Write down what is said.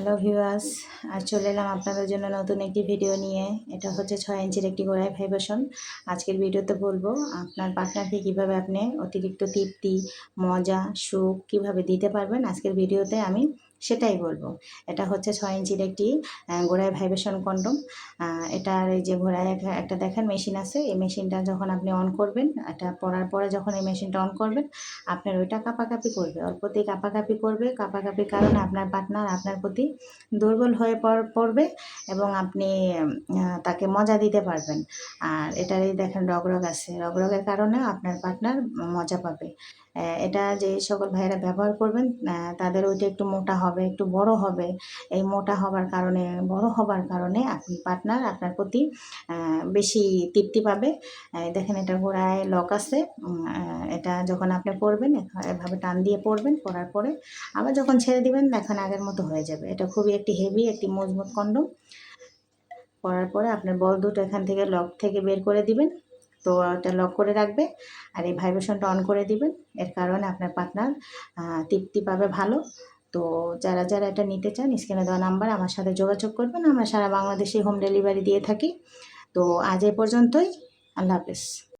Hello viewers আর চলে এলাম আপনাদের জন্য নতুন একটি ভিডিও নিয়ে। এটা হচ্ছে ছয় ইঞ্চির একটি গোড়ায় ভাইবেশন আজকের ভিডিওতে বলব, আপনার পার্টনারকে কীভাবে আপনি অতিরিক্ত তৃপ্তি, মজা, সুখ কীভাবে দিতে পারবেন, আজকের ভিডিওতে আমি সেটাই বলব। এটা হচ্ছে ছয় ইঞ্চির একটি গোড়ায় ভাইব্রেশন কন্ডম। এটার এই যে ঘোড়ায় একটা- দেখেন মেশিন আছে। এই মেশিনটা যখন আপনি অন করবেন, এটা পরার পরে যখন এই মেশিনটা অন করবেন, আপনার ওইটা কাপাকাপি করবে। অল্পতেই কাপাকাপি করবে। কাপাকাপির কারণে আপনার পার্টনার আপনার প্রতি দুর্বল হয়ে পড়- পড়বে এবং আপনি তাকে মজা দিতে পারবেন। আর এটার এই দেখেন রগরগ আছে। রগরগের কারণে আপনার পার্টনার মজা পাবে। এটা যে সকল ভাইয়েরা ব্যবহার করবেন তাদের ওইটা একটু মোটা হবে। একটু বড় হবে, এই মোটা হবার কারণে, বড় হবার কারণে আপনি পার্টনার আপনার প্রতি বেশি তৃপ্তি পাবে। দেখেন এটা গোড়ায় লক আছে এটা যখন আপনি পরবেন, এভাবে টান দিয়ে পরবেন, পরার পরে আবার যখন ছেড়ে দিবেন এখন আগের মতো হয়ে যাবে। এটা খুবই একটি হেভি একটি মজবুত কন্ডম পরার পরে আপনার বল দুটো এখান থেকে লক থেকে বের করে দিবেন। তো এটা লক করে রাখবে আর এই ভাইব্রেশনটা অন করে দিবেন। এর কারণে আপনার পার্টনার তৃপ্তি পাবে ভালো। তো যারা যারা এটা নিতে চান স্ক্রিনে দেওয়া নাম্বার, আমার সাথে যোগাযোগ করবেন। আমরা সারা বাংলাদেশে হোম ডেলিভারি দিয়ে থাকি। তো আজ এ পর্যন্তই। আল্লাহ হাফেজ।